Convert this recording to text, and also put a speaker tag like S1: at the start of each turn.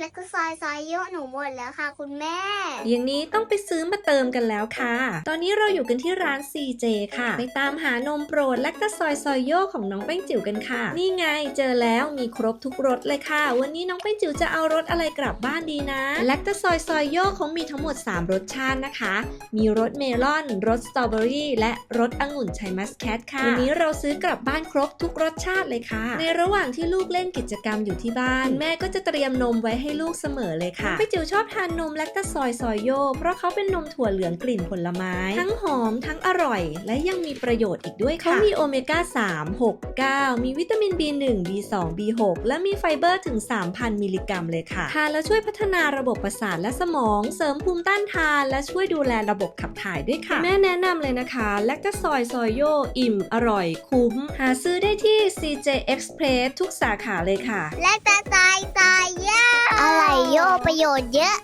S1: แล้วก็ซอยซอยโยกหนูหมดแล้วค่ะ คุณแม่
S2: อย่างนี้ต้องไปซื้อมาเติมกันแล้วค่ะ ตอนนี้เราอยู่กันที่ร้าน CJ ค่ะ ไปตามหานมโปรดและก็ซอยซอยโยของน้องแป้งจิ๋วกันค่ะ นี่ไงเจอแล้วมีครบทุกรสเลยค่ะ วันนี้น้องแป้งจิ๋วจะเอารสอะไรกลับบ้านดีนะและก็ซอยซอยโยเขามีทั้งหมด 3 รสชาตินะคะ มีรสเมลอน รสสตรอเบอรี่ และรสองุ่นชัยมัสแคทค่ะ วันนี้เราซื้อกลับบ้านครบทุกรสชาติเลยค่ะ ในระหว่างที่ลูกเล่นกิจกรรมอยู่ที่บ้าน แม่ก็จะเตรียมนมไว้ให้ลูกเสมอเลยค่ะน้องแป้งจิ๋วชอบทานนมแลคตาซอยซอยโย เพราะเขาเป็นนมถั่วเหลืองกลิ่นผลไม้ ทั้งหอมทั้งอร่อย และยังมีประโยชน์อีกด้วยค่ะเขามีโอเมก้า 3 6 9 มีวิตามิน B1 B2 B6 และมีไฟเบอร์ถึง 3,000 มิลลิกรัมเลยค่ะทานแล้วช่วยพัฒนาระบบประสาทและสมอง เสริมภูมิต้านทาน และช่วยดูแลระบบขับถ่ายด้วยค่ะ แม่แนะนำเลยนะคะแลคตาซอยซอยโยอิ่ม อร่อย คุ้ม หาซื้อได้ที่ CJ Express ทุกสาขาเลยค่ะ
S1: และแต่ซอยซอยโยกอะไรโยก ประโยชน์เยอะ